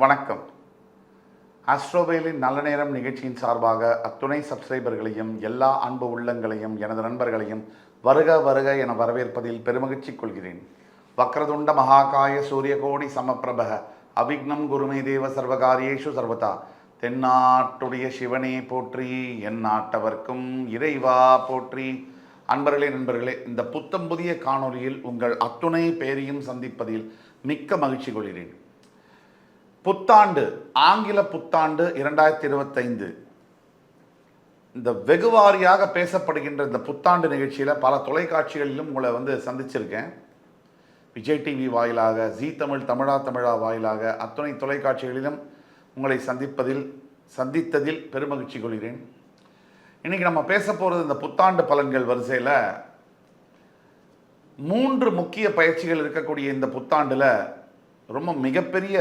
வணக்கம். ஆஸ்ட்ரோவேலின் நல்ல நேரம் நிகழ்ச்சியின் சார்பாக அத்துணை சப்ஸ்கிரைபர்களையும் எல்லா அன்பு உள்ளங்களையும் எனது நண்பர்களையும் வருக வருக என வரவேற்பதில் பெருமகிழ்ச்சி கொள்கிறேன். வக்ரதுண்ட மகாகாய சூரியகோடி சமப்பிரபக அவிக்னம் குருமே தேவ சர்வகாரியேஷு சர்வதா. தென்னாட்டுடைய சிவனே போற்றி என் நாட்டவர்க்கும் இறைவா போற்றி. அன்பர்களே நண்பர்களே இந்த புத்தம் புதிய காணொளியில் உங்கள் அத்துணை பேரையும் சந்திப்பதில் மிக்க மகிழ்ச்சி கொள்கிறேன். புத்தாண்டு ஆங்கில புத்தாண்டு இரண்டாயிரத்தி இருபத்தைந்து. இந்த வெகுவாரியாக பேசப்படுகின்ற இந்த புத்தாண்டு நிகழ்ச்சியில் பல தொலைக்காட்சிகளிலும் உங்களை வந்து சந்திச்சிருக்கேன். விஜய் டிவி வாயிலாக ஜீ தமிழ் தமிழா தமிழா வாயிலாக அத்துணை தொலைக்காட்சிகளிலும் உங்களை சந்திப்பதில் சந்தித்ததில் பெருமகிழ்ச்சி கொள்கிறேன். இன்னைக்கு நம்ம பேச போகிறது இந்த புத்தாண்டு பலன்கள் வரிசையில் மூன்று முக்கிய பயிற்சிகள் இருக்கக்கூடிய இந்த புத்தாண்டில் ரொம்ப மிகப்பெரிய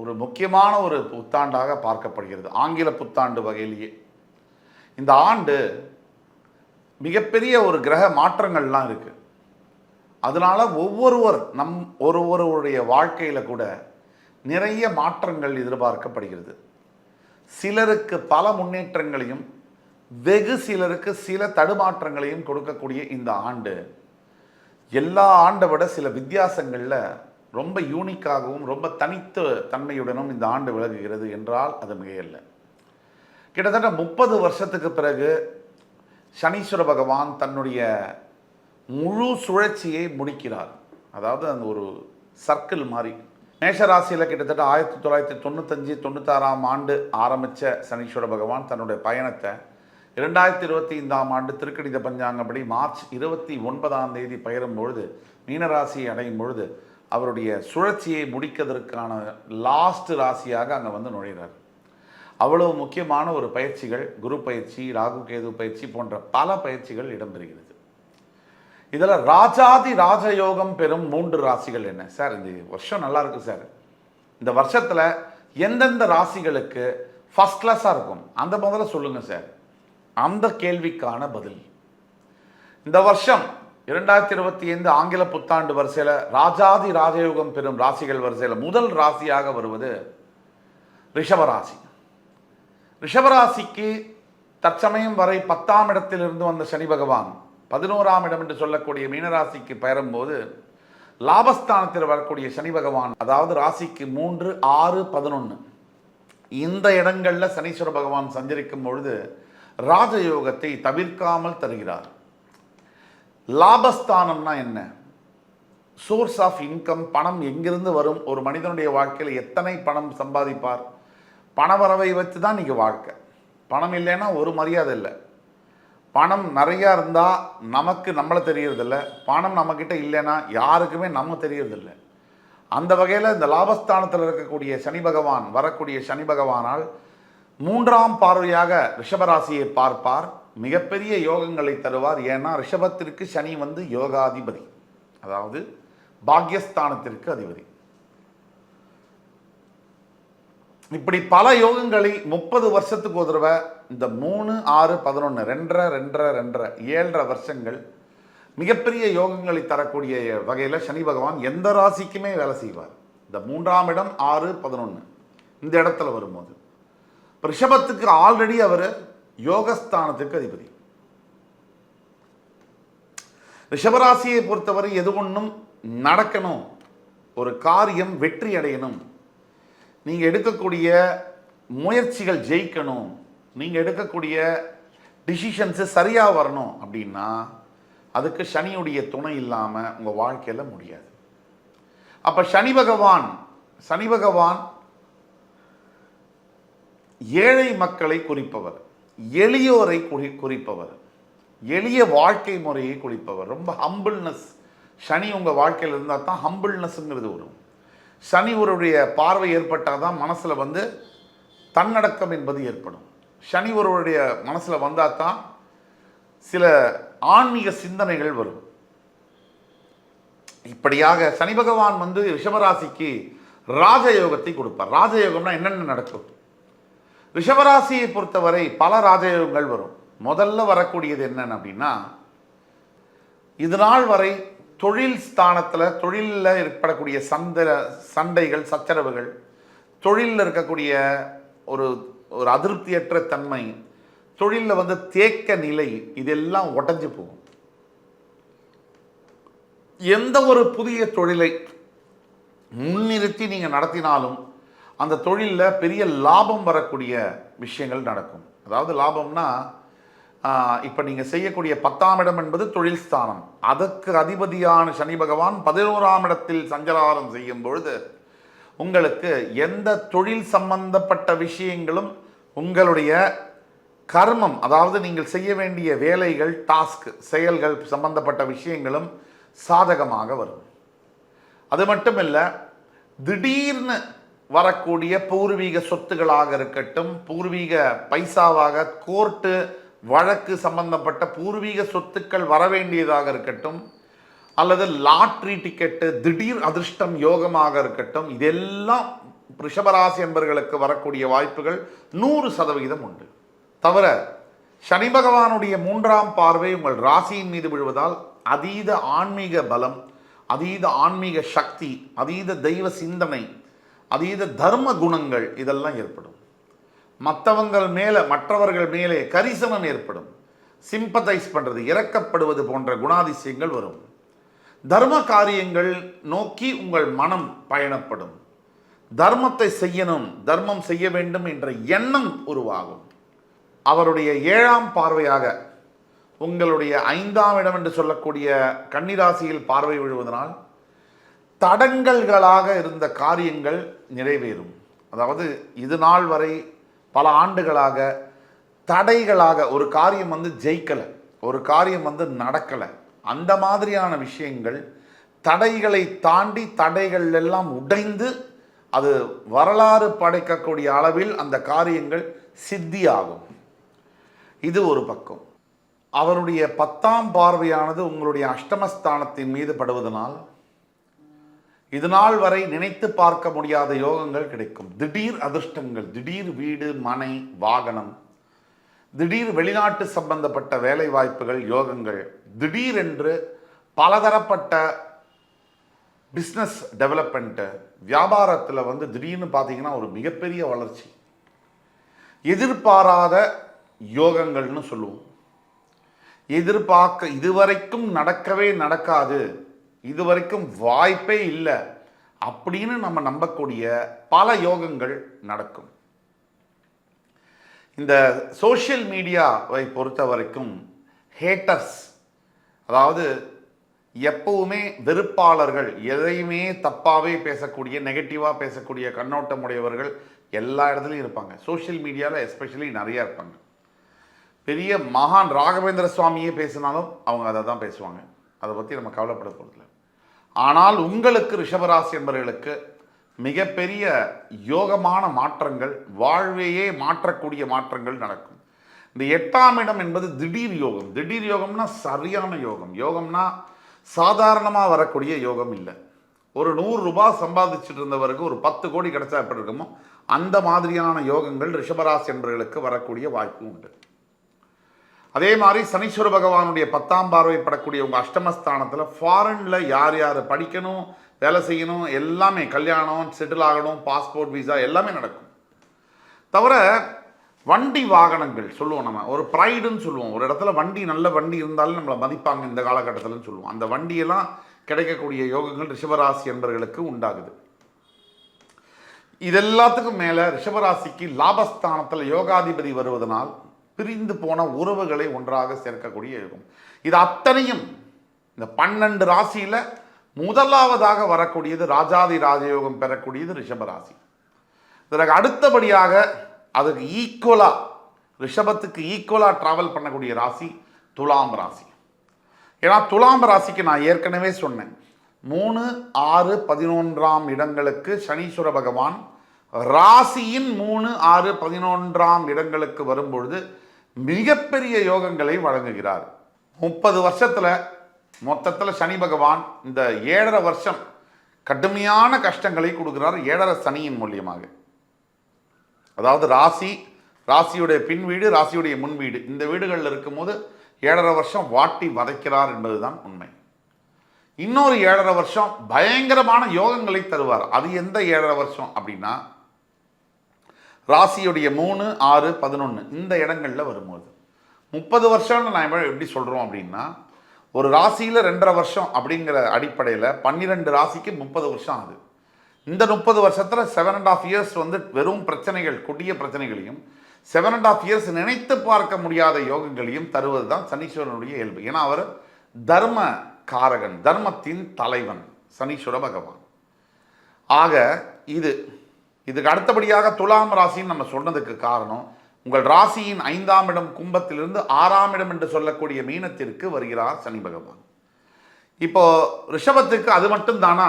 ஒரு முக்கியமான ஒரு புத்தாண்டாக பார்க்கப்படுகிறது. ஆங்கில புத்தாண்டு வகையிலேயே. இந்த ஆண்டு மிகப்பெரிய ஒரு கிரக மாற்றங்கள்லாம் இருக்குது அதனால ஒவ்வொருவர் நம் ஒருவருடைய வாழ்க்கையில் கூட நிறைய மாற்றங்கள் எதிர்பார்க்கப்படுகிறது. சிலருக்கு பல முன்னேற்றங்களையும் வெகு சிலருக்கு சில தடுமாற்றங்களையும் கொடுக்கக்கூடிய இந்த ஆண்டு எல்லா ஆண்டை விட சில வித்தியாசங்களில் ரொம்ப யூனிக்காகவும் ரொம்ப தனித்த தன்மையுடனும் இந்த ஆண்டு விலகுகிறது என்றால் அது மிகையல்ல. கிட்டத்தட்ட முப்பது வருஷத்துக்கு பிறகு சனீஸ்வர பகவான் தன்னுடைய முழு சுழற்சியை முடிக்கிறார். அதாவது அந்த ஒரு சர்க்கிள் மாதிரி மேஷராசியில் கிட்டத்தட்ட ஆயிரத்தி தொள்ளாயிரத்தி தொண்ணூத்தஞ்சு தொண்ணூத்தாறாம் ஆண்டு ஆரம்பித்த சனீஸ்வர பகவான் தன்னுடைய பயணத்தை இரண்டாயிரத்தி இருபத்தி ஐந்தாம் ஆண்டு திருக்கணித பஞ்சாங்கப்படி மார்ச் இருபத்தி ஒன்பதாம் தேதி பயிரும் பொழுது மீனராசியை அடையும் பொழுது அவருடைய சுழற்சியை முடிக்கிறதற்கான லாஸ்ட் ராசியாக அங்கே வந்து நுழைகிறார் அவ்வளவு முக்கியமான ஒரு பயிற்சிகள் குரு பயிற்சி ராகு கேது பயிற்சி போன்ற பல பயிற்சிகள் இடம்பெறுகிறது. இதில் ராஜாதி ராஜயோகம் பெறும் மூன்று ராசிகள் என்ன? சார் இந்த வருஷம் நல்லா இருக்கு சார். இந்த வருஷத்தில் எந்தெந்த ராசிகளுக்கு ஃபஸ்ட் கிளாஸாக இருக்கும்? அந்த முதல்ல சொல்லுங்கள் சார். அந்த கேள்விக்கான பதில். இந்த வருஷம் இரண்டாயிரத்தி இருபத்தி ஐந்து ஆங்கில புத்தாண்டு வரிசையில் ராஜாதி ராஜயோகம் பெறும் ராசிகள் வரிசையில் முதல் ராசியாக வருவது ரிஷபராசி. ரிஷபராசிக்கு தற்சமயம் வரை பத்தாம் இடத்திலிருந்து வந்த சனி பகவான் பதினோராம் இடம் என்று சொல்லக்கூடிய மீனராசிக்கு பெயரும்போது லாபஸ்தானத்தில் வரக்கூடிய சனி பகவான் அதாவது ராசிக்கு மூன்று ஆறு பதினொன்று இந்த இடங்களில் சனீஸ்வர பகவான் சஞ்சரிக்கும் பொழுது ராஜயோகத்தை தவிர்க்காமல் தருகிறார். லாபஸ்தானம்னா என்ன? சோர்ஸ் ஆஃப் இன்கம் பணம் எங்கிருந்து வரும்? ஒரு மனிதனுடைய வாழ்க்கையில் எத்தனை பணம் சம்பாதிப்பார்? பணவரவை வச்சு தான் இன்றைக்கி வாழ்க்கை. பணம் இல்லைன்னா ஒரு மரியாதை இல்லை. பணம் நிறையா இருந்தால் நமக்கு நம்மளை தெரியறதில்ல பணம் நம்மக்கிட்ட இல்லைன்னா யாருக்குமே நம்ம தெரியறதில்ல அந்த வகையில் இந்த லாபஸ்தானத்தில் இருக்கக்கூடிய சனி பகவான் வரக்கூடிய சனி பகவானால் மூன்றாம் பார்வையாக ரிஷபராசியை பார்ப்பார். மிகப்பெரிய யோகங்களை தருவார். ஏன்னா ரிஷபத்திற்கு சனி வந்து யோகாதிபதி. அதாவது பாக்யஸ்தானத்திற்கு அதிபதி. இப்படி பல யோகங்களை முப்பது வருஷத்துக்கு ஒரு தடவை இந்த மூணு ஆறு பதினொன்று ரெண்டரை ரெண்டரை ரெண்டரை ஏழரை வருஷங்கள் மிகப்பெரிய யோகங்களை தரக்கூடிய வகையில் சனி பகவான் எந்த ராசிக்குமே வேலை செய்வார். இந்த மூன்றாம் இடம் ஆறு பதினொன்று இந்த இடத்துல வரும்போது. ரிஷபத்துக்கு ஆல்ரெடி அவர் யோகஸ்தானத்துக்கு அதிபதி. ரிஷபராசியை பொறுத்தவரை எது ஒன்றும் நடக்கணும் ஒரு காரியம் வெற்றி அடையணும். நீங்கள் எடுக்கக்கூடிய முயற்சிகள் ஜெயிக்கணும் நீங்கள் எடுக்கக்கூடிய டிசிஷன்ஸு சரியாக வரணும் அப்படின்னா அதுக்கு சனியுடைய துணை இல்லாமல் உங்கள் வாழ்க்கையில் முடியாது. அப்போ சனி பகவான் சனி பகவான் ஏழை மக்களை குறிப்பவர். எளியோரை குறி குறிப்பவர். எளிய வாழ்க்கை முறையை குறிப்பவர். ரொம்ப ஹம்பிள்னஸ் சனி உங்கள் வாழ்க்கையில் இருந்தால் தான் ஹம்பிள்னஸ்ங்கிறது வரும். சனி ஒருவருடைய பார்வை ஏற்பட்டால் தான் மனசில் வந்து தன்னடக்கம் என்பது ஏற்படும். சனி ஒருவருடைய மனசில் வந்தால் தான் சில ஆன்மீக சிந்தனைகள் வரும். இப்படியாக சனி பகவான் வந்து ரிஷபராசிக்கு ராஜயோகத்தை கொடுப்பார். ராஜயோகம்னா என்னென்ன நடக்கும்? ரிஷபராசியை பொறுத்தவரை பல ராஜயோகங்கள் வரும். முதல்ல வரக்கூடியது என்னன்னு அப்படின்னா இது நாள் வரை தொழில் ஸ்தானத்தில் தொழிலில் ஏற்படக்கூடிய சந்த சண்டைகள் சச்சரவுகள் தொழிலில் இருக்கக்கூடிய ஒரு ஒரு அதிருப்தியற்ற தன்மை தொழிலில் வந்து தேக்க நிலை இதெல்லாம் உடஞ்சி போகும். எந்த ஒரு புதிய தொழிலை முன்னிறுத்தி நீங்கள் நடத்தினாலும் அந்த தொழிலில் பெரிய லாபம் வரக்கூடிய விஷயங்கள் நடக்கும். அதாவது லாபம்னா இப்போ நீங்கள் செய்யக்கூடிய பத்தாம் இடம் என்பது தொழில் ஸ்தானம். அதற்கு அதிபதியான சனி பகவான் பதினோராம் இடத்தில் சஞ்சலாரம் செய்யும் பொழுது உங்களுக்கு எந்த தொழில் சம்பந்தப்பட்ட விஷயங்களும் உங்களுடைய கர்மம் அதாவது நீங்கள் செய்ய வேண்டிய வேலைகள் டாஸ்க் செயல்கள் சம்பந்தப்பட்ட விஷயங்களும் சாதகமாக வரும். அது மட்டுமில்ல திடீர்னு வரக்கூடிய பூர்வீக சொத்துகளாக இருக்கட்டும் பூர்வீக பைசாவாக கோர்ட்டு வழக்கு சம்பந்தப்பட்ட பூர்வீக சொத்துக்கள் வரவேண்டியதாக இருக்கட்டும் அல்லது லாட்ரி டிக்கெட்டு திடீர் அதிர்ஷ்டம் யோகமாக இருக்கட்டும் இதெல்லாம் ரிஷபராசி என்பர்களுக்கு வரக்கூடிய வாய்ப்புகள் நூறு சதவிகிதம் உண்டு. தவிர சனி பகவானுடைய மூன்றாம் பார்வை உங்கள் ராசியின் மீது விழுவதால் அதீத ஆன்மீக பலம் அதீத ஆன்மீக சக்தி அதீத தெய்வ சிந்தனை அதீத தர்ம குணங்கள் இதெல்லாம் ஏற்படும். மற்றவங்கள் மேலே மற்றவர்கள் மேலே கரிசனம் ஏற்படும். சிம்பத்தைஸ் பண்ணுறது இறக்கப்படுவது போன்ற குணாதிசயங்கள் வரும். தர்ம காரியங்கள் நோக்கி உங்கள் மனம் பயணப்படும். தர்மத்தை செய்யணும் தர்மம் செய்ய வேண்டும் என்ற எண்ணம் உருவாகும். அவருடைய ஏழாம் பார்வையாக உங்களுடைய ஐந்தாம் இடம் என்று சொல்லக்கூடிய கன்னிராசியில் பார்வை விழுவதனால் தடங்கல்களாக இருந்த காரியங்கள் நிறைவேறும். அதாவது இது நாள் வரை பல ஆண்டுகளாக தடைகளாக ஒரு காரியம் வந்து ஜெயிக்கலை ஒரு காரியம் வந்து நடக்கலை. அந்த மாதிரியான விஷயங்கள் தடைகளை தாண்டி தடைகள் எல்லாம் உடைந்து அது வரலாறு படைக்கக்கூடிய அளவில் அந்த காரியங்கள் சித்தியாகும். இது ஒரு பக்கம். அவருடைய பத்தாம் பார்வையானது உங்களுடைய அஷ்டமஸ்தானத்தின் மீது படுவதனால் இது நாள் வரை நினைத்து பார்க்க முடியாத யோகங்கள் கிடைக்கும். திடீர் அதிர்ஷ்டங்கள் திடீர் வீடு மனை வாகனம் திடீர் வெளிநாட்டு சம்பந்தப்பட்ட வேலை வாய்ப்புகள் யோகங்கள் திடீரென்று பலதரப்பட்ட பிஸ்னஸ் டெவலப்மெண்ட்டு வியாபாரத்தில் வந்து திடீர்னு பார்த்தீங்கன்னா ஒரு மிகப்பெரிய வளர்ச்சி. எதிர்பாராத யோகங்கள்னு சொல்லுவோம். எதிர்பார்க்க இதுவரைக்கும் நடக்கவே நடக்காது. இதுவரைக்கும் வாய்ப்பே இல்லை அப்படின்னு நம்ம நம்பக்கூடிய பல யோகங்கள் நடக்கும். இந்த சோஷியல் மீடியாவை பொறுத்த வரைக்கும் ஹேட்டர்ஸ் அதாவது எப்பவுமே வெறுப்பாளர்கள் எதையுமே தப்பாகவே பேசக்கூடிய நெகட்டிவாக பேசக்கூடிய கண்ணோட்டம் உடையவர்கள் எல்லா இடத்துலையும் இருப்பாங்க. சோஷியல் மீடியாவில் எஸ்பெஷலி நிறையா இருப்பாங்க. பெரிய மகான் ராகவேந்திர சுவாமியே பேசினாலும் அவங்க அதை தான் பேசுவாங்க. அதை பற்றி நம்ம கவலைப்பட போகிறதில்ல ஆனால் உங்களுக்கு ரிஷபராசி என்பவர்களுக்கு மிகப்பெரிய யோகமான மாற்றங்கள் வாழ்வையே மாற்றக்கூடிய மாற்றங்கள் நடக்கும். இந்த எட்டாம் இடம் என்பது திடீர் யோகம். திடீர் யோகம்னா சரியான யோகம். யோகம்னா சாதாரணமாக வரக்கூடிய யோகம் இல்லை. ஒரு நூறு ரூபாய் சம்பாதிச்சுட்டு இருந்தவருக்கு ஒரு பத்து கோடி கிடைச்சா எப்படி இருக்குமோ அந்த மாதிரியான யோகங்கள் ரிஷபராசி என்பவர்களுக்கு வரக்கூடிய வாய்ப்பு உண்டு. அதே மாதிரி சனீஸ்வர பகவானுடைய பத்தாம் பார்வை படக்கூடிய உங்கள் அஷ்டமஸ்தானத்தில் ஃபாரினில் யார் யார் படிக்கணும் வேலை செய்யணும் எல்லாமே கல்யாணம் செட்டில் ஆகணும் பாஸ்போர்ட் விசா எல்லாமே நடக்கும். தவிர வண்டி வாகனங்கள் சொல்லுவோம் நம்ம ஒரு ப்ரைடுன்னு சொல்லுவோம். ஒரு இடத்துல வண்டி நல்ல வண்டி இருந்தாலும் நம்மளை மதிப்பாங்க இந்த காலகட்டத்தில்னு சொல்லுவோம். அந்த வண்டியெல்லாம் கிடைக்கக்கூடிய யோகங்கள் ரிஷபராசி என்பர்களுக்கு உண்டாகுது. இது எல்லாத்துக்கும் மேலே ரிஷபராசிக்கு லாபஸ்தானத்தில் யோகாதிபதி வருவதனால் பிரிந்து போன உறவுகளை ஒன்றாக சேர்க்கக்கூடிய இருக்கும் இது அத்தனையும் இந்த பன்னெண்டு ராசியில் முதலாவதாக வரக்கூடியது ராஜாதி ராஜயோகம் பெறக்கூடியது ரிஷபராசி இதற்கு அடுத்தபடியாக அதுக்கு ஈக்குவலாக ரிஷபத்துக்கு ஈக்குவலாக ட்ராவல் பண்ணக்கூடிய ராசி துலாம் ராசி. ஏன்னா துலாம் ராசிக்கு நான் ஏற்கனவே சொன்னேன். மூணு ஆறு பதினொன்றாம் இடங்களுக்கு சனீஸ்வர பகவான் ராசியின் மூணு ஆறு பதினொன்றாம் இடங்களுக்கு வரும்பொழுது மிகப்பெரிய யோகங்களை வழங்குகிறார். முப்பது வருஷத்தில் மொத்தத்தில் சனி பகவான் இந்த ஏழரை வருஷம் கடுமையான கஷ்டங்களை கொடுக்குறார் ஏழரை சனியின் மூலியமாக. அதாவது ராசி ராசியுடைய பின் வீடு ராசியுடைய முன் வீடு. இந்த வீடுகளில் இருக்கும்போது ஏழரை வருஷம் வாட்டி வதைக்கிறார் என்பதுதான் உண்மை. இன்னொரு ஏழரை வருஷம் பயங்கரமான யோகங்களை தருவார். அது எந்த ஏழரை வருஷம் அப்படின்னா ராசியுடைய மூணு ஆறு பதினொன்று இந்த இடங்களில் வரும்போது. முப்பது வருஷம்னு நான் எப்படி- எப்படி சொல்கிறோம் அப்படின்னா ஒரு ராசியில் ரெண்டரை வருஷம் அப்படிங்கிற அடிப்படையில் பன்னிரெண்டு ராசிக்கு முப்பது வருஷம் ஆகுது. இந்த முப்பது வருஷத்தில் செவன் அண்ட் ஆஃப் இயர்ஸ் வந்து வெறும் பிரச்சனைகள் கொடிய பிரச்சனைகளையும் செவன் அண்ட் ஆஃப் இயர்ஸ் நினைத்து பார்க்க முடியாத யோகங்களையும் தருவது தான் சனீஸ்வரனுடைய இயல்பு. ஏன்னா அவர் தர்ம காரகன் தர்மத்தின் தலைவன் சனீஸ்வர பகவான். ஆக இது இதுக்கு அடுத்தபடியாக துலாம் ராசின்னு நம்ம சொன்னதுக்கு காரணம் உங்கள் ராசியின் ஐந்தாம் இடம் கும்பத்திலிருந்து ஆறாம் இடம் என்று சொல்லக்கூடிய மீனத்திற்கு வருகிறார் சனி பகவான். இப்போ ரிஷபத்துக்கு அது மட்டும் தானா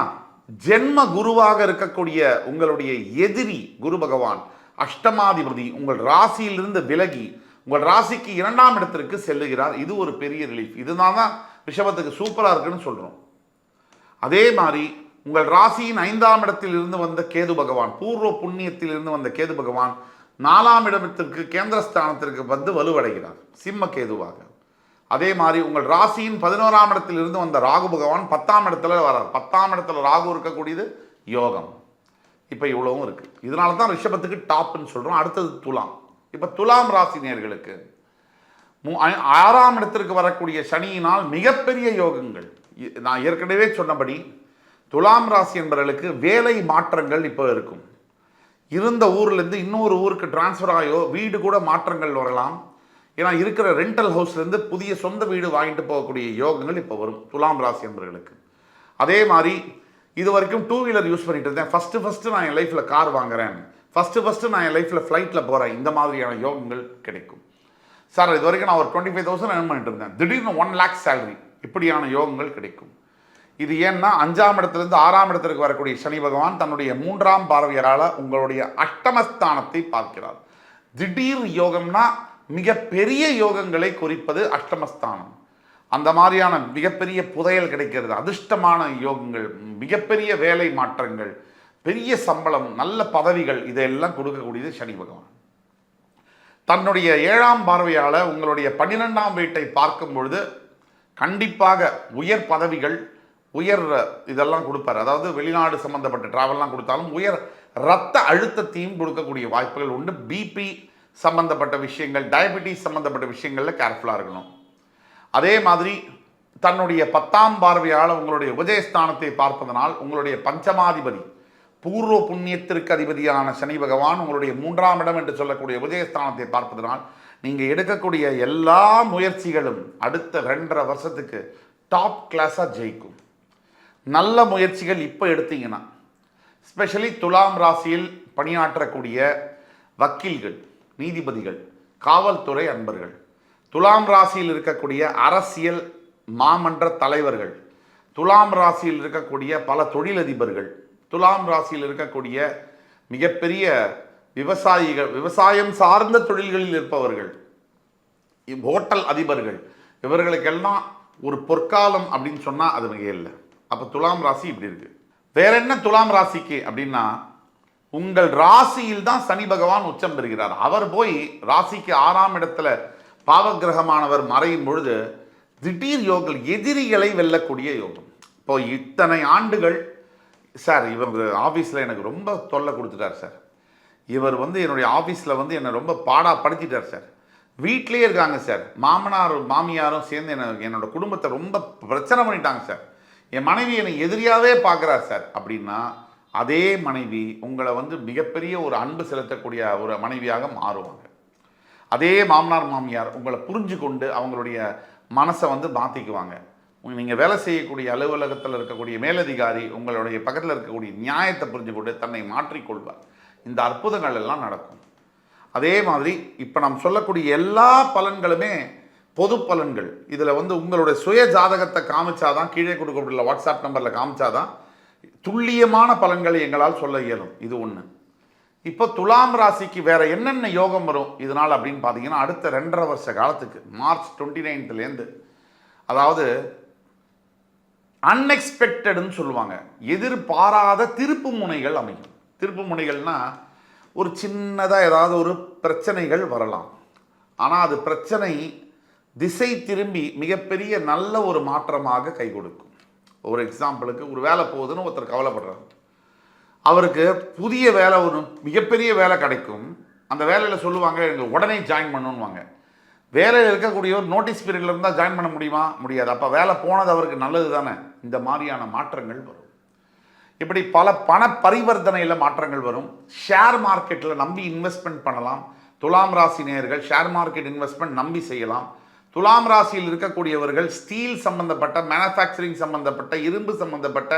ஜென்ம குருவாக இருக்கக்கூடிய உங்களுடைய எதிரி குரு பகவான் அஷ்டமாதிபதி உங்கள் ராசியிலிருந்து விலகி உங்கள் ராசிக்கு இரண்டாம் இடத்திற்கு செல்லுகிறார். இது ஒரு பெரிய ரிலீஃப் இதுதான்? தான் ரிஷபத்துக்கு சூப்பராக இருக்குன்னு சொல்கிறோம் அதே மாதிரி உங்கள் ராசியின் ஐந்தாம் இடத்தில் இருந்து வந்த கேது பகவான் பூர்வ புண்ணியத்தில் இருந்து வந்த கேது பகவான் நாலாம் இடத்திற்கு கேந்திரஸ்தானத்திற்கு வந்து வலுவடைகிறார் சிம்ம கேதுவாக. அதே மாதிரி உங்கள் ராசியின் பதினோராம் இடத்தில் இருந்து வந்த ராகு பகவான் பத்தாம் இடத்துல வரார். பத்தாம் இடத்துல ராகு இருக்கக்கூடியது யோகம். இப்போ இவ்வளவும் இருக்குது இதனால தான் ரிஷபத்துக்கு டாப்னு சொல்கிறோம் அடுத்தது துலாம். இப்போ துலாம் ராசி நேர்களுக்கு மு- ஐ- ஆறாம் இடத்திற்கு வரக்கூடிய சனியினால் மிகப்பெரிய யோகங்கள். நான் ஏற்கனவே சொன்னபடி துலாம் ராசி என்பவர்களுக்கு வேலை மாற்றங்கள் இப்போ இருக்கும். இருந்த ஊர்லேருந்து இன்னொரு ஊருக்கு டிரான்ஸ்ஃபர் ஆகியோ வீடு கூட மாற்றங்கள் வரலாம். ஏன்னா இருக்கிற ரெண்டல் ஹவுஸ்லேருந்து புதிய சொந்த வீடு வாங்கிட்டு போகக்கூடிய யோகங்கள் இப்போ வரும் துலாம் ராசி என்பவர்களுக்கு. அதே மாதிரி இது வரைக்கும் டூ வீலர் யூஸ் பண்ணிட்டு இருந்தேன். ஃபஸ்ட்டு ஃபஸ்ட்டு நான் என் லைஃப்பில் கார் வாங்குறேன். ஃபஸ்ட்டு ஃபஸ்ட்டு நான் என் லைஃப்பில் ஃப்ளைட்டில் போகிறேன் இந்த மாதிரியான யோகங்கள் கிடைக்கும். சார் இது வரைக்கும் நான் ஒரு டுவெண்ட்டி ஃபைவ் தௌசண்ட் ஏர்ன் பண்ணிட்டு இருந்தேன். திடீர்னு ஒன் லேக் சேலரி இப்படியான யோகங்கள் கிடைக்கும். இது ஏன்னா அஞ்சாம் இடத்திலிருந்து ஆறாம் இடத்திற்கு வரக்கூடிய சனி பகவான் தன்னுடைய மூன்றாம் பார்வையரால் உங்களுடைய அஷ்டமஸ்தானத்தை பார்க்கிறார். திடீர் யோகம்னா மிகப்பெரிய யோகங்களை குறிப்பது அஷ்டமஸ்தானம். அந்த மாதிரியான மிகப்பெரிய புதையல் கிடைக்கிறது அதிர்ஷ்டமான யோகங்கள் மிகப்பெரிய வேலை மாற்றங்கள் பெரிய சம்பளம் நல்ல பதவிகள் இதையெல்லாம் கொடுக்கக்கூடியது சனி பகவான். தன்னுடைய ஏழாம் பார்வையால் உங்களுடைய பன்னிரெண்டாம் வீட்டை பார்க்கும் பொழுது கண்டிப்பாக உயர் பதவிகள் உயர் இதெல்லாம் கொடுப்பார். அதாவது வெளிநாடு சம்மந்தப்பட்ட ட்ராவல்லாம் கொடுத்தாலும் உயர் ரத்த அழுத்தத்தையும் கொடுக்கக்கூடிய வாய்ப்புகள் உண்டு. பிபி சம்மந்தப்பட்ட விஷயங்கள் டயபெட்டிஸ் சம்மந்தப்பட்ட விஷயங்களில் கேர்ஃபுல்லாக இருக்கணும். அதே மாதிரி தன்னுடைய பத்தாம் பார்வையால் உங்களுடைய உபஜயஸ்தானத்தை பார்ப்பதனால் உங்களுடைய பஞ்சமாதிபதி பூர்வ புண்ணியத்திற்கு அதிபதியான சனி பகவான் உங்களுடைய மூன்றாம் இடம் என்று சொல்லக்கூடிய உபஜயஸ்தானத்தை பார்ப்பதனால் நீங்கள் எடுக்கக்கூடிய எல்லா முயற்சிகளும் அடுத்த ரெண்டரை வருஷத்துக்கு டாப் கிளாஸாக ஜெயிக்கும். நல்ல முயற்சிகள் இப்போ எடுத்தீங்கன்னா ஸ்பெஷலி துலாம் ராசியில் பணியாற்றக்கூடிய வக்கீல்கள் நீதிபதிகள் காவல்துறை அன்பர்கள் துலாம் ராசியில் இருக்கக்கூடிய அரசியல் மாமன்ற தலைவர்கள் துலாம் ராசியில் இருக்கக்கூடிய பல தொழிலதிபர்கள் துலாம் ராசியில் இருக்கக்கூடிய மிகப்பெரிய விவசாயிகள் விவசாயம் சார்ந்த தொழில்களில் இருப்பவர்கள் ஹோட்டல் அதிபர்கள் இவர்களுக்கெல்லாம் ஒரு பொற்காலம் அப்படின்னு சொன்னால் அது மிக இல்லை அப்போ துலாம் ராசி இப்படி இருக்குது வேற என்ன துலாம் ராசிக்கு அப்படின்னா உங்கள் ராசியில் தான் சனி பகவான் உச்சம் பெறுகிறார். அவர் போய் ராசிக்கு ஆறாம் இடத்துல பாவகிரகமானவர் மறையும் பொழுது திடீர் யோகம் எதிரிகளை வெல்லக்கூடிய யோகம். இப்போ இத்தனை ஆண்டுகள் சார் இவர் ஆஃபீஸில் எனக்கு ரொம்ப தொல்லை கொடுத்துட்டார் சார். இவர் வந்து என்னுடைய ஆஃபீஸில் வந்து என்னை ரொம்ப பாடா படுத்திட்டார் சார். வீட்லேயே இருக்காங்க சார். மாமனாரும் மாமியாரும் சேர்ந்து என்ன என்னோடய குடும்பத்தை ரொம்ப பிரச்சனை பண்ணிட்டாங்க சார். என் மனைவி என்னை எதிரியாவே பார்க்குறா சார். அப்படின்னா அதே மனைவி உங்களை வந்து மிகப்பெரிய ஒரு அன்பு செலுத்தக்கூடிய ஒரு மனைவியாக மாறுவாங்க. அதே மாமனார் மாமியார் உங்களை புரிஞ்சு கொண்டு அவங்களுடைய மனசை வந்து மாற்றிக்குவாங்க நீங்கள் வேலை செய்யக்கூடிய அலுவலகத்தில் இருக்கக்கூடிய மேலதிகாரி உங்களுடைய பக்கத்தில் இருக்கக்கூடிய நியாயத்தை புரிஞ்சு கொண்டு தன்னை மாற்றிக்கொள்வார் இந்த அற்புதங்கள் எல்லாம் நடக்கும். அதே மாதிரி இப்போ நாம் சொல்லக்கூடிய எல்லா பலன்களுமே பொது பலன்கள் இதில் வந்து உங்களுடைய சுய ஜாதகத்தை காமிச்சாதான் கீழே கொடுக்கப்பட்டுள்ள வாட்ஸ்அப் நம்பரில் காமிச்சாதான் துல்லியமான பலன்களை எங்களால் சொல்ல இயலும். இது ஒன்று இப்போ துலாம் ராசிக்கு வேற என்னென்ன யோகம் வரும் இதனால் அப்படின்னு பார்த்தீங்கன்னா அடுத்த ரெண்டரை வருஷ காலத்துக்கு மார்ச் டுவெண்ட்டி நைன்த்துலேருந்து அதாவது அன்எக்ஸ்பெக்டடுன்னு சொல்லுவாங்க. எதிர்பாராத திருப்பு முனைகள் அமையும். திருப்பு முனைகள்னா ஒரு சின்னதாக ஏதாவது ஒரு பிரச்சனைகள் வரலாம். ஆனால் அது பிரச்சனை திசை திரும்பி மிகப்பெரிய நல்ல ஒரு மாற்றமாக கை கொடுக்கும். ஒரு எக்ஸாம்பிளுக்கு ஒரு வேலை போகுதுன்னு ஒருத்தர் கவலைப்படுறாரு. அவருக்கு புதிய வேலை ஒரு மிகப்பெரிய வேலை கிடைக்கும். அந்த வேலையில் சொல்லுவாங்க எங்களுக்கு உடனே ஜாயின் பண்ணுவாங்க வேலையில் இருக்கக்கூடியவர் நோட்டீஸ் பீரியடில் இருந்தால் ஜாயின் பண்ண முடியுமா? முடியாது. அப்போ வேலை போனது அவருக்கு நல்லது தானே. இந்த மாதிரியான மாற்றங்கள் வரும். இப்படி பல பண பரிவர்த்தனையில் மாற்றங்கள் வரும். ஷேர் மார்க்கெட்டில் நம்பி இன்வெஸ்ட்மெண்ட் பண்ணலாம். துலாம் ராசி நேயர்கள் ஷேர் மார்க்கெட் இன்வெஸ்ட்மெண்ட் நம்பி செய்யலாம். துலாம் ராசியில் இருக்கக்கூடியவர்கள் ஸ்டீல் சம்பந்தப்பட்ட மேனுஃபேக்சரிங் சம்பந்தப்பட்ட இரும்பு சம்பந்தப்பட்ட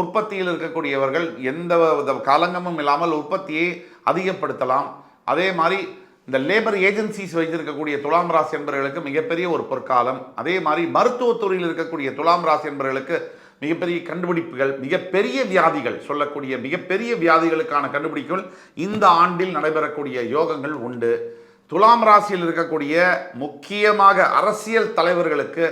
உற்பத்தியில் இருக்கக்கூடியவர்கள் எந்த வித கலங்கமும் இல்லாமல் உற்பத்தியை அதிகப்படுத்தலாம். அதே மாதிரி இந்த லேபர் ஏஜென்சிஸ் வைத்திருக்கக்கூடிய துலாம் ராசி என்பவர்களுக்கு மிகப்பெரிய ஒரு பொற்காலம். அதே மாதிரி மருத்துவத்துறையில் இருக்கக்கூடிய துலாம் ராசி என்பவர்களுக்கு மிகப்பெரிய கண்டுபிடிப்புகள் மிகப்பெரிய வியாதிகள் சொல்லக்கூடிய மிகப்பெரிய வியாதிகளுக்கான கண்டுபிடிப்புகள் இந்த ஆண்டில் நடைபெறக்கூடிய யோகங்கள் உண்டு. துலாம் ராசியில் இருக்கக்கூடிய முக்கியமாக அரசியல் தலைவர்களுக்கு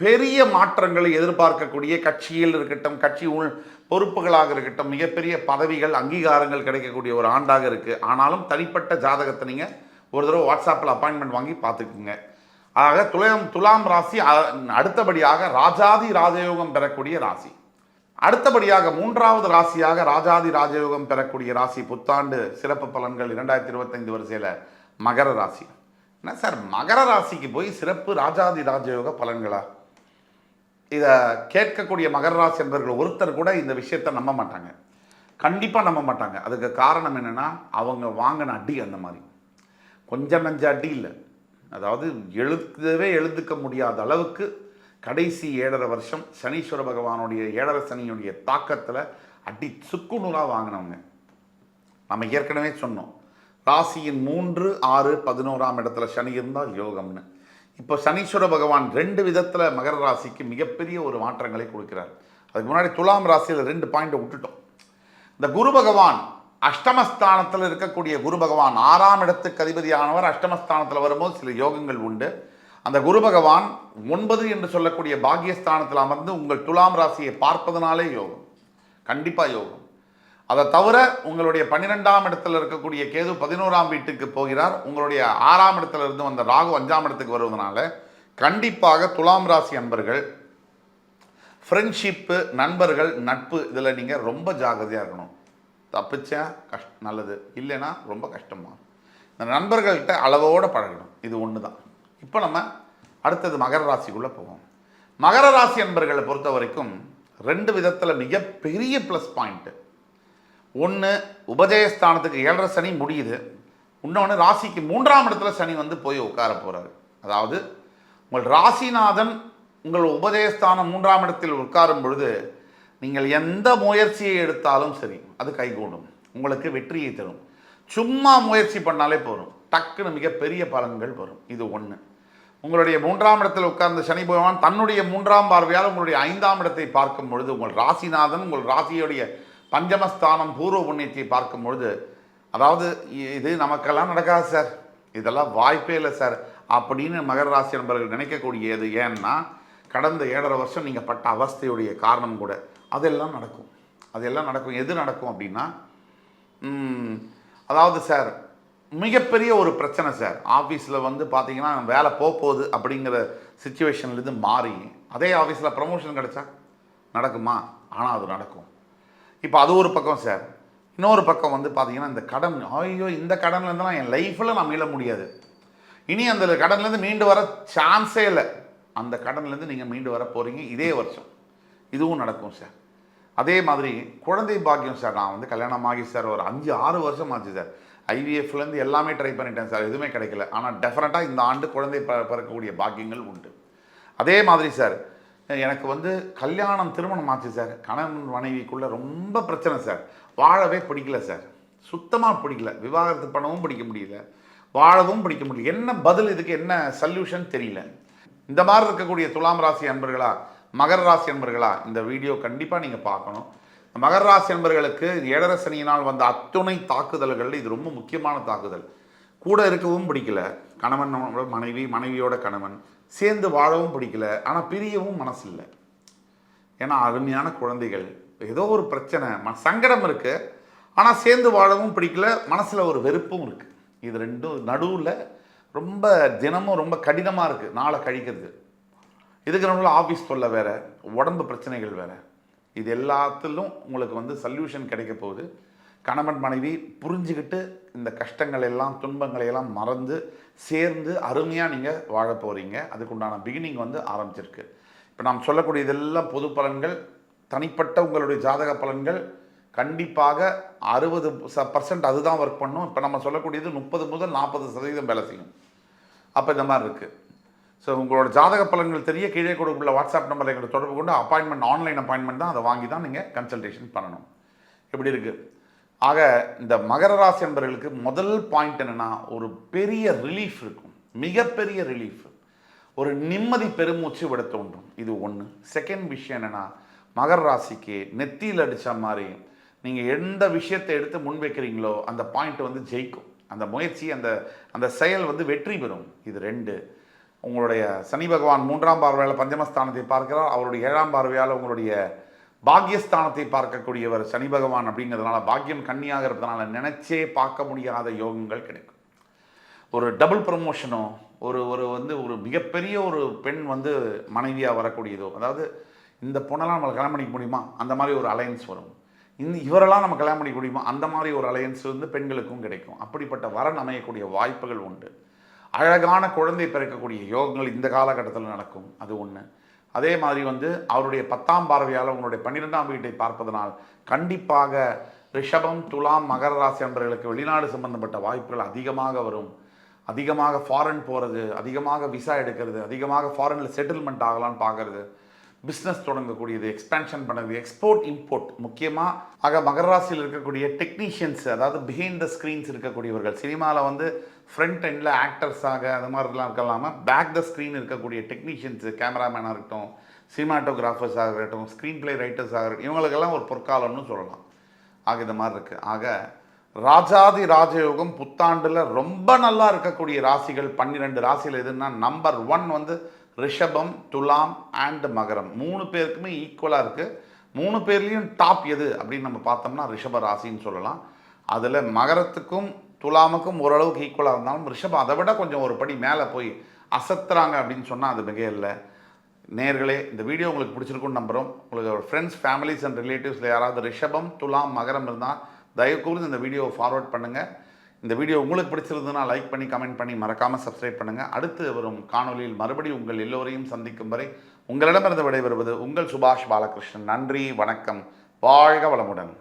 பெரிய மாற்றங்களை எதிர்பார்க்கக்கூடிய கட்சியில் இருக்கட்டும் கட்சி உள் பொறுப்புகளாக இருக்கட்டும் மிகப்பெரிய பதவிகள் அங்கீகாரங்கள் கிடைக்கக்கூடிய ஒரு ஆண்டாக இருக்குது ஆனாலும் தனிப்பட்ட ஜாதகத்தை நீங்கள் ஒரு தடவை வாட்ஸ்அப்பில் அப்பாயின்மெண்ட் வாங்கி பார்த்துக்குங்க. ஆக துலாம் துலாம் ராசி அடுத்தபடியாக ராஜாதி ராஜயோகம் பெறக்கூடிய ராசி. அடுத்தபடியாக மூன்றாவது ராசியாக ராஜாதி ராஜயோகம் பெறக்கூடிய ராசி. புத்தாண்டு சிறப்பு பலன்கள் இரண்டாயிரத்தி இருபத்தைந்து வரிசையில் மகர ராசி. என்ன சார் மகர ராசிக்கு போய் சிறப்பு ராஜாதி ராஜயோக பலன்களா? இதை கேட்கக்கூடிய மகர ராசி என்பவர்கள் ஒருத்தர் கூட இந்த விஷயத்தை நம்ப மாட்டாங்க. கண்டிப்பாக நம்ப மாட்டாங்க. அதுக்கு காரணம் என்னென்னா அவங்க வாங்கின அடி அந்த மாதிரி. கொஞ்சம் நஞ்ச அடி இல்லை. அதாவது எழுதவே எழுதுக்க முடியாத அளவுக்கு கடைசி ஏழரை வருஷம் சனீஸ்வர பகவானுடைய ஏழரை சனியுடைய தாக்கத்தில் அடி சுக்குநூறாக வாங்கினவங்க. நம்ம ஏற்கனவே சொன்னோம். ராசியின் மூன்று ஆறு பதினோராம் இடத்துல சனி இருந்தால் யோகம்னு. இப்போ சனீஸ்வர பகவான் ரெண்டு விதத்தில் மகர ராசிக்கு மிகப்பெரிய ஒரு மாற்றங்களை கொடுக்கிறார். அதுக்கு முன்னாடி துலாம் ராசியில் ரெண்டு பாயிண்ட் விட்டுட்டோம். இந்த குரு பகவான் அஷ்டமஸ்தானத்தில் இருக்கக்கூடிய குரு பகவான் ஆறாம் இடத்துக்கு அதிபதியானவர். அஷ்டமஸ்தானத்தில் வரும்போது சில யோகங்கள் உண்டு. அந்த குரு பகவான் ஒன்பது என்று சொல்லக்கூடிய பாக்கியஸ்தானத்தில் அமர்ந்து உங்கள் துலாம் ராசியை பார்ப்பதனாலே யோகம். கண்டிப்பாக யோகம். அதை தவிர உங்களுடைய பன்னிரெண்டாம் இடத்துல இருக்கக்கூடிய கேது பதினோராம் வீட்டுக்கு போகிறார். உங்களுடைய ஆறாம் இடத்துல இருந்து வந்த ராகு அஞ்சாம் இடத்துக்கு வருவதனால கண்டிப்பாக துலாம் ராசி அன்பர்கள் ஃப்ரெண்ட்ஷிப்பு நண்பர்கள் நட்பு இதில் நீங்கள் ரொம்ப ஜாகிரதையாக இருக்கணும். தப்பிச்சா கஷ்ட நல்லது. இல்லைன்னா ரொம்ப கஷ்டமாக இந்த நண்பர்கள்ட்ட அளவோடு பழகணும். இது ஒன்று தான் இப்போ நம்ம அடுத்தது மகர ராசிக்குள்ளே போவோம். மகர ராசி அன்பர்களை பொறுத்த வரைக்கும் ரெண்டு விதத்தில் மிகப்பெரிய ப்ளஸ் பாயிண்ட்டு ஒன்று உபஜயஸ்தானத்துக்கு ஏழரை சனி முடியுது. இன்னொன்று ராசிக்கு மூன்றாம் இடத்துல சனி வந்து போய் உட்கார போகிறாரு அதாவது உங்கள் ராசிநாதன் உங்கள் உபஜயஸ்தானம் மூன்றாம் இடத்தில் உட்காரும் பொழுது நீங்கள் எந்த முயற்சியை எடுத்தாலும் சரி அது கைகூடும். உங்களுக்கு வெற்றியை தரும். சும்மா முயற்சி பண்ணாலே போதும். டக்குன்னு மிகப்பெரிய பலன்கள் வரும். இது ஒன்று உங்களுடைய மூன்றாம் இடத்தில் உட்கார்ந்த சனி பகவான் தன்னுடைய மூன்றாம் பார்வையால் உங்களுடைய ஐந்தாம் இடத்தை பார்க்கும் பொழுது உங்கள் ராசிநாதன் உங்கள் ராசியுடைய பஞ்சமஸ்தானம் பூர்வ புண்ணியத்தை பார்க்கும் பொழுது அதாவது இ- இது நமக்கெல்லாம் நடக்காது சார். இதெல்லாம் வாய்ப்பே இல்லை சார். அப்படின்னு மகர ராசி நண்பர்கள் நினைக்கக்கூடியது ஏன்னா கடந்த ஏழரை வருஷம் நீங்கள் பட்ட அவஸ்தையுடைய காரணம் கூட அதெல்லாம் நடக்கும். அதெல்லாம் நடக்கும். எது நடக்கும் அப்படின்னா அதாவது சார் மிகப்பெரிய ஒரு பிரச்சனை சார். ஆஃபீஸில் வந்து பார்த்தீங்கன்னா வேலை போக போகுது அப்படிங்கிற சுச்சுவேஷன்லேருந்து மாறி அதே ஆஃபீஸில் ப்ரமோஷன் கிடைச்சா நடக்குமா? ஆனால் அது நடக்கும். இப்போ அது ஒரு பக்கம் சார். இன்னொரு பக்கம் வந்து பார்த்தீங்கன்னா இந்த கடன். ஐயோ இந்த கடன்லேருந்துலாம் என் லைஃப்பில் நான் மீள முடியாது. இனி அந்த கடன்லேருந்து மீண்டு வர சான்ஸே இல்லை. அந்த கடன்லேருந்து நீங்கள் மீண்டு வர போகிறீங்க இதே வருஷம். இதுவும் நடக்கும் சார். அதே மாதிரி குழந்தை பாக்கியம் சார். நான் வந்து கல்யாணம் ஆகி சார் ஒரு அஞ்சு ஆறு வருஷம் ஆச்சு சார். ஐவிஎஃப்லேருந்து எல்லாமே ட்ரை பண்ணிட்டேன் சார். எதுவுமே கிடைக்கல. ஆனால் டெஃபினட்டாக இந்த ஆண்டு குழந்தை ப பிறக்கக்கூடிய பாக்கியங்கள் உண்டு. அதே மாதிரி சார் எனக்கு வந்து கல்யாணம் திருமணம் ஆச்சு சார். கணவன் மனைவிக்குள்ளே ரொம்ப பிரச்சனை சார். வாழவே பிடிக்கல சார். சுத்தமாக பிடிக்கல. விவாகரத்து பண்ணவும் பிடிக்க முடியல. வாழவும் பிடிக்க முடியல. என்ன பதில் இதுக்கு என்ன சல்யூஷன் தெரியல. இந்த மாதிரி இருக்கக்கூடிய துலாம் ராசி அன்பர்களா மகர ராசி அன்பர்களா இந்த வீடியோ கண்டிப்பாக நீங்கள் பார்க்கணும். மகர ராசி அன்பர்களுக்கு ஏழரை சனியினால் வந்த அத்துணை தாக்குதல்கள் இது ரொம்ப முக்கியமான தாக்குதல். கூட இருக்கவும் பிடிக்கல. கணவனோட மனைவி மனைவியோட கணவன் சேர்ந்து வாழவும் பிடிக்கல. ஆனால் பிரியவும் மனசு இல்லை ஏன்னா அருமையான குழந்தைகள். ஏதோ ஒரு பிரச்சனை. ம சங்கடம் இருக்குது ஆனால் சேர்ந்து வாழவும் பிடிக்கல. மனசில் ஒரு வெறுப்பும் இருக்குது இது ரெண்டும் நடுவில் ரொம்ப தினமும் ரொம்ப கடினமாக இருக்குது நாளை கழிக்கிறது. இதுக்கு நம்மள ஆஃபீஸ் தொல்லை வேறு. உடம்பு பிரச்சனைகள் வேற. இது எல்லாத்திலும் உங்களுக்கு வந்து சொல்யூஷன் கிடைக்க போகுது. கணவன் மனைவி புரிஞ்சுக்கிட்டு இந்த கஷ்டங்கள் எல்லாம் துன்பங்களை எல்லாம் மறந்து சேர்ந்து அருமையாக நீங்கள் வாழ போகிறீங்க அதுக்குண்டான பிகினிங் வந்து ஆரம்பிச்சிருக்கு. இப்போ நாம் சொல்லக்கூடிய இதெல்லாம் பொது பலன்கள் தனிப்பட்ட உங்களுடைய ஜாதக பலன்கள் கண்டிப்பாக அறுபது ச பர்சன்ட் அதுதான் ஒர்க் பண்ணும். இப்போ நம்ம சொல்லக்கூடியது முப்பது முதல் நாற்பது சதவீதம் வேலை செய்யும். அப்போ இந்த மாதிரி இருக்குது ஸோ உங்களோட ஜாதக பலன்கள் தெரிய கீழே கொடுக்குள்ள வாட்ஸ்அப் நம்பரில் எங்களை தொடர்பு கொண்டு அப்பாயின்மெண்ட் ஆன்லைன் அப்பாயின்மெண்ட் தான் அதை வாங்கி தான் நீங்கள் கன்சல்டேஷன் பண்ணணும். எப்படி இருக்குது ஆக இந்த மகர ராசி என்பவர்களுக்கு முதல் பாயிண்ட் என்னென்னா ஒரு பெரிய ரிலீஃப் இருக்கும். மிகப்பெரிய ரிலீஃப் ஒரு நிம்மதி பெருமூச்சு விட தோன்றும். இது ஒன்று செகண்ட் விஷயம் என்னென்னா மகர ராசிக்கு நெத்தியில் அடித்த மாதிரி நீங்கள் எந்த விஷயத்தை எடுத்து முன்வைக்கிறீங்களோ அந்த பாயிண்ட் வந்து ஜெயிக்கும். அந்த முயற்சி அந்த அந்த செயல் வந்து வெற்றி பெறும். இது ரெண்டு. உங்களுடைய சனி பகவான் மூன்றாம் பார்வையால் பஞ்சமஸ்தானத்தை பார்க்கிறார். அவருடைய ஏழாம் பார்வையால் உங்களுடைய பாக்கியஸ்தானத்தை பார்க்கக்கூடியவர் சனி பகவான் அப்படிங்கிறதுனால பாக்கியம் கண்ணியாக இருப்பதனால நினைச்சே பார்க்க முடியாத யோகங்கள் கிடைக்கும். ஒரு டபுள் ப்ரமோஷனோ ஒரு ஒரு வந்து ஒரு மிகப்பெரிய ஒரு பெண் வந்து மனைவியாக வரக்கூடியதோ அதாவது இந்த பொண்ணெல்லாம் நம்ம கல்யாணம் பண்ணிக்க முடியுமா? அந்த மாதிரி ஒரு அலையன்ஸ் வரும். இந்த இவரெல்லாம் நம்ம கல்யாணம் பண்ணிக்க முடியுமா? அந்த மாதிரி ஒரு அலையன்ஸ் வந்து பெண்களுக்கும் கிடைக்கும். அப்படிப்பட்ட வரன் அமையக்கூடிய வாய்ப்புகள் உண்டு. அழகான குழந்தை பிறக்கக்கூடிய யோகங்கள் இந்த காலகட்டத்தில் நடக்கும். அது ஒன்று அதே மாதிரி வந்து அவருடைய பத்தாம் பார்வையால் உங்களுடைய பன்னிரெண்டாம் வீட்டை பார்ப்பதனால் கண்டிப்பாக ரிஷபம் துலாம் மகர ராசி என்பவர்களுக்கு வெளிநாடு சம்பந்தப்பட்ட வாய்ப்புகள் அதிகமாக வரும். அதிகமாக ஃபாரின் போகிறது அதிகமாக விசா எடுக்கிறது அதிகமாக ஃபாரினில் செட்டில்மெண்ட் ஆகலான்னு பார்க்குறது பிஸ்னஸ் தொடங்கக்கூடியது எக்ஸ்பேன்ஷன் பண்ணது எக்ஸ்போர்ட் இம்போர்ட் முக்கியமாக ஆக மகர ராசியில் இருக்கக்கூடிய டெக்னீஷியன்ஸ் அதாவது பிஹைண்ட் த ஸ்க்ரீன்ஸ் இருக்கக்கூடியவர்கள் சினிமாவில் வந்து ஃப்ரண்ட் எண்டில் ஆக்டர்ஸாக அது மாதிரிலாம் இருக்கலாமல் பேக் த ஸ்க்ரீன் இருக்கக்கூடிய டெக்னீஷியன்ஸு கேமராமேனாக இருக்கட்டும் சினிமாட்டோகிராஃபர்ஸாக இருக்கட்டும் ஸ்க்ரீன் பிளே ரைட்டர்ஸாக இருக்கட்டும் இவங்களுக்கெல்லாம் ஒரு பொற்காலம்னு சொல்லலாம். ஆக இந்த மாதிரி இருக்குது ஆக ராஜாதி ராஜயோகம் புத்தாண்டில் ரொம்ப நல்லா இருக்கக்கூடிய ராசிகள் பன்னிரெண்டு ராசிகள் எதுன்னா நம்பர் ஒன் வந்து ரிஷபம் துலாம் அண்ட் மகரம். மூணு பேருக்குமே ஈக்குவலாக இருக்குது மூணு பேர்லேயும் டாப் எது அப்படின்னு நம்ம பார்த்தோம்னா ரிஷப ராசின்னு சொல்லலாம். அதில் மகரத்துக்கும் துலாமுக்கும் ஓரளவுக்கு ஈக்குவலாக இருந்தாலும் ரிஷபம் அதை விட கொஞ்சம் ஒரு படி மேலே போய் அசத்துறாங்க அப்படின்னு சொன்னால் அது மிக இல்லை நேர்களே இந்த வீடியோ உங்களுக்கு பிடிச்சிருக்குன்னு நம்புகிறோம் உங்களுக்கு ஃப்ரெண்ட்ஸ் ஃபேமிலிஸ் அண்ட் ரிலேட்டிவ்ஸில் யாராவது ரிஷபம் துலாம் மகரம் இருந்தால் தயவு இந்த வீடியோவை ஃபார்வர்ட் பண்ணுங்கள் இந்த வீடியோ உங்களுக்கு பிடிச்சிருந்ததுன்னா லைக் பண்ணி கமெண்ட் பண்ணி மறக்காமல் சப்ஸ்கிரைப் பண்ணுங்கள் அடுத்து வரும் காணொலியில் மறுபடியும் உங்கள் எல்லோரையும் சந்திக்கும் வரை உங்களிடமிருந்து விடைபெறுவது உங்கள் சுபாஷ் பாலகிருஷ்ணன். நன்றி வணக்கம். வாழ்க வளமுடன்.